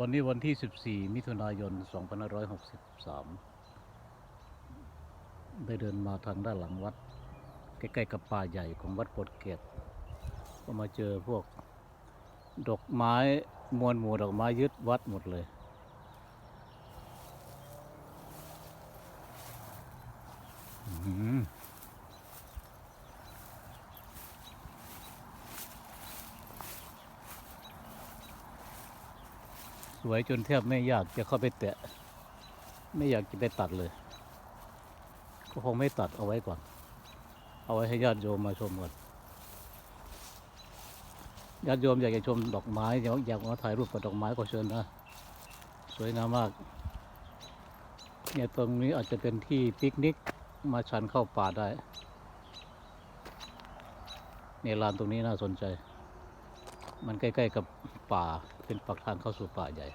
วันนี้วันที่ 14 มิถุนายน 2563 ได้เดินมาทางด้านหลังวัด ใกล้ๆกับป่าใหญ่ของวัดโพดเกตก็มาเจอพวกดอกไม้มวลหมู่ดอกไม้ยึดวัดหมดเลย อื้อ สวยจนแทบไม่อยากจะเข้าไปแตะ ไม่อยากจะไปตัดเลย ก็คงไม่ตัดเอาไว้ก่อน เอาไว้ให้ญาติโยมมาชมก่อนญาติโยมอยากจะชมดอกไม้อยากอยากมาถ่ายรูปกับดอกไม้ก็เชิญนะ สวยงามมาก เนี่ยตรงนี้อาจจะเป็นที่ปิกนิกมาชันเข้าป่าได้เนี่ยลานตรงนี้น่าสนใจ มันใกล้ ๆ กับป่าเป็นปากทางเข้าสู่ป่าใหญ่